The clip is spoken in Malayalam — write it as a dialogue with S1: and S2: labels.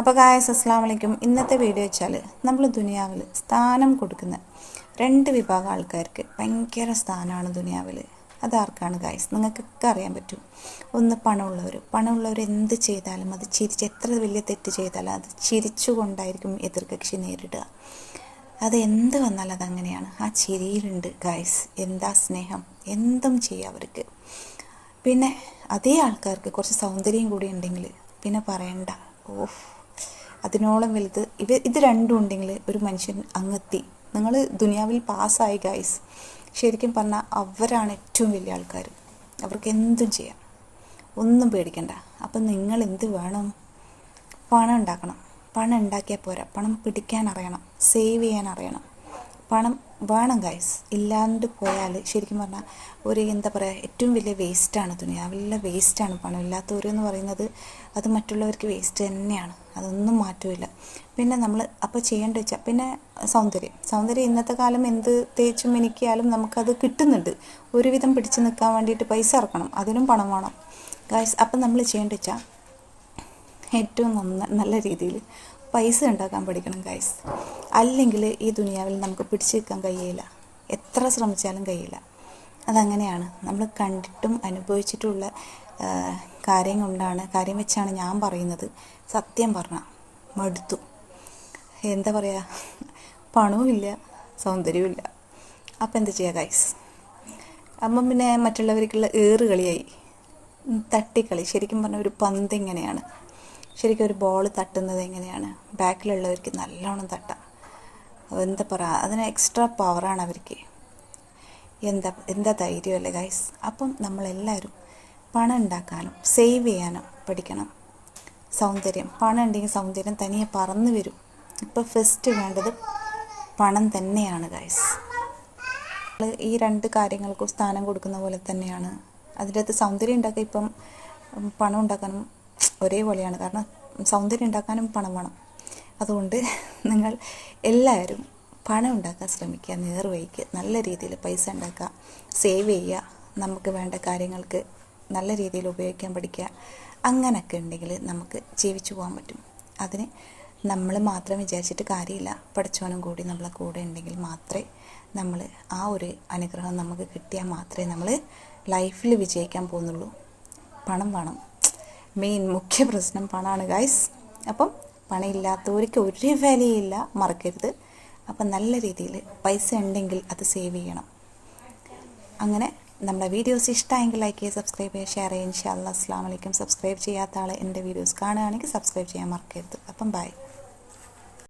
S1: അപ്പോൾ ഗായസ് അസ്സാം വലൈക്കും ഇന്നത്തെ വീഡിയോ വെച്ചാൽ നമ്മൾ ദുനിയാവിൽ സ്ഥാനം കൊടുക്കുന്ന രണ്ട് വിഭാഗം ആൾക്കാർക്ക് ഭയങ്കര സ്ഥാനമാണ് ദുനിയാവിൽ അതാർക്കാണ് ഗായസ് നിങ്ങൾക്കൊക്കെ അറിയാൻ പറ്റും. ഒന്ന് പണമുള്ളവർ പണമുള്ളവർ എന്ത് ചെയ്താലും അത് ചിരിച്ച് എത്ര വലിയ തെറ്റ് ചെയ്താലും അത് ചിരിച്ചുകൊണ്ടായിരിക്കും എതിർകക്ഷി നേരിടുക. അത് എന്ത് വന്നാലും അതങ്ങനെയാണ് ആ ചിരിയിലുണ്ട് ഗായ്സ് എന്താ സ്നേഹം? എന്തും ചെയ്യാം അവർക്ക്. പിന്നെ അതേ ആൾക്കാർക്ക് കുറച്ച് സൗന്ദര്യം കൂടി ഉണ്ടെങ്കിൽ പിന്നെ പറയണ്ട. ഓഫ് അതിനോളം വലുത്. ഇവ ഇത് രണ്ടും ഉണ്ടെങ്കിൽ ഒരു മനുഷ്യൻ അങ്ങെത്തി. നിങ്ങൾ ദുനിയാവിൽ പാസ്സായി ഗൈസ് ശരിക്കും പറഞ്ഞാൽ അവരാണ് ഏറ്റവും വലിയ ആൾക്കാർ അവർക്ക് എന്തും ചെയ്യാം. ഒന്നും പേടിക്കണ്ട. അപ്പം നിങ്ങൾ എന്ത് വേണം? പണം ഉണ്ടാക്കണം. പണം ഉണ്ടാക്കിയാൽ പോരാ. പണം പിടിക്കാൻ അറിയണം. സേവ് ചെയ്യാൻ അറിയണം. പണം വേണം ഗൈസ് ഇല്ലാണ്ട് പോയാൽ ശരിക്കും പറഞ്ഞാൽ ഒരു എന്താ പറയുക ഏറ്റവും വലിയ വേസ്റ്റാണ് തുണി. വലിയ വേസ്റ്റാണ് പണം. ഇല്ലാത്തവരെന്ന് പറയുന്നത് അത് മറ്റുള്ളവർക്ക് വേസ്റ്റ് തന്നെയാണ്. അതൊന്നും മാറ്റമില്ല പിന്നെ നമ്മൾ അപ്പോൾ ചെയ്യേണ്ട വെച്ചാൽ പിന്നെ സൗന്ദര്യം. സൗന്ദര്യം ഇന്നത്തെ കാലം എന്ത് തേച്ചും മിനിക്കിയാലും നമുക്കത് കിട്ടുന്നുണ്ട്. ഒരുവിധം പിടിച്ചു നിൽക്കാൻ വേണ്ടിയിട്ട് പൈസ ഇറക്കണം. അതിനും പണം വേണം. ഗൈസ് അപ്പം നമ്മൾ ചെയ്യേണ്ട വെച്ചാൽ ഏറ്റവും നന്ന നല്ല രീതിയിൽ പൈസ ഉണ്ടാക്കാൻ പഠിക്കണം ഗൈസ് അല്ലെങ്കിൽ ഈ ദുനിയാവിൽ നമുക്ക് പിടിച്ചു നിൽക്കാൻ കഴിയില്ല. എത്ര ശ്രമിച്ചാലും കഴിയില്ല. അതങ്ങനെയാണ്. നമ്മൾ കണ്ടിട്ടും അനുഭവിച്ചിട്ടുള്ള കാര്യം കൊണ്ടാണ് കാര്യം വെച്ചാണ് ഞാൻ പറയുന്നത്. സത്യം പറഞ്ഞ മടുത്തു. എന്താ പറയുക പണവുമില്ല സൗന്ദര്യവുമില്ല. അപ്പം എന്താ ചെയ്യുക ഗൈസ് അപ്പം പിന്നെ മറ്റുള്ളവർക്കുള്ള ഏറുകളിയായി. തട്ടിക്കളി. ശരിക്കും പറഞ്ഞ ഒരു പന്ത് എങ്ങനെയാണ് ശരിക്കും ഒരു ബോൾ തട്ടുന്നത് എങ്ങനെയാണ്? ബാക്കിലുള്ളവർക്ക് നല്ലോണം തട്ടാം. എന്താ പറയുക അതിന് എക്സ്ട്രാ പവറാണ് അവർക്ക്. എന്താ എന്താ ധൈര്യമല്ലേ ഗൈസ് അപ്പം നമ്മളെല്ലാവരും പണം ഉണ്ടാക്കാനും സേവ് ചെയ്യാനും പഠിക്കണം. സൗന്ദര്യം പണം ഉണ്ടെങ്കിൽ സൗന്ദര്യം തനിയെ പറന്നു വരും. ഇപ്പോൾ ഫസ്റ്റ് വേണ്ടത് പണം തന്നെയാണ് ഗൈസ് ഈ രണ്ട് കാര്യങ്ങൾക്കും സ്ഥാനം കൊടുക്കുന്ന പോലെ തന്നെയാണ്. അതിന്റെ അകത്ത് സൗന്ദര്യം ഉണ്ടാക്കാൻ ഇപ്പം പണം ഉണ്ടാക്കാനും ഒരേപോലെയാണ്. കാരണം സൗന്ദര്യം ഉണ്ടാക്കാനും പണം വേണം. അതുകൊണ്ട് നിങ്ങൾ എല്ലാവരും പണം ഉണ്ടാക്കാൻ ശ്രമിക്കുക നേർവഴിക്ക് നല്ല രീതിയിൽ പൈസ ഉണ്ടാക്കുക സേവ് ചെയ്യുക നമുക്ക് വേണ്ട കാര്യങ്ങൾക്ക് നല്ല രീതിയിൽ ഉപയോഗിക്കാൻ പഠിക്കുക അങ്ങനെയൊക്കെ ഉണ്ടെങ്കിൽ നമുക്ക് ജീവിച്ചു പോകാൻ പറ്റും. അതിന് നമ്മൾ മാത്രം വിചാരിച്ചിട്ട് കാര്യമില്ല. പഠിച്ചവനും കൂടി നമ്മളെ കൂടെ ഉണ്ടെങ്കിൽ മാത്രമേ നമ്മൾ ആ ഒരു അനുഗ്രഹം നമുക്ക് കിട്ടിയാൽ മാത്രമേ നമ്മൾ ലൈഫിൽ വിജയിക്കാൻ പോകുന്നുള്ളൂ. പണം വേണം. മെയിൻ മുഖ്യ പ്രശ്നം പണമാണ് ഗൈസ് അപ്പം പണമില്ലാത്തവർക്ക് ഒരു വിലയില്ല മറക്കരുത്. അപ്പം നല്ല രീതിയിൽ പൈസ ഉണ്ടെങ്കിൽ അത് സേവ് ചെയ്യണം. അങ്ങനെ നമ്മുടെ വീഡിയോസ് ഇഷ്ടമായെങ്കിൽ ലൈക്ക് ചെയ്യുക സബ്സ്ക്രൈബ് ചെയ്യുക ഷെയർ ചെയ്യുക. ഇൻഷാ അല്ലാ അസ്സാം വലൈക്കും സബ്സ്ക്രൈബ് ചെയ്യാത്ത ആൾ എന്റെ വീഡിയോസ് കാണുകയാണെങ്കിൽ സബ്സ്ക്രൈബ് ചെയ്യാൻ മറക്കരുത്. അപ്പം ബൈ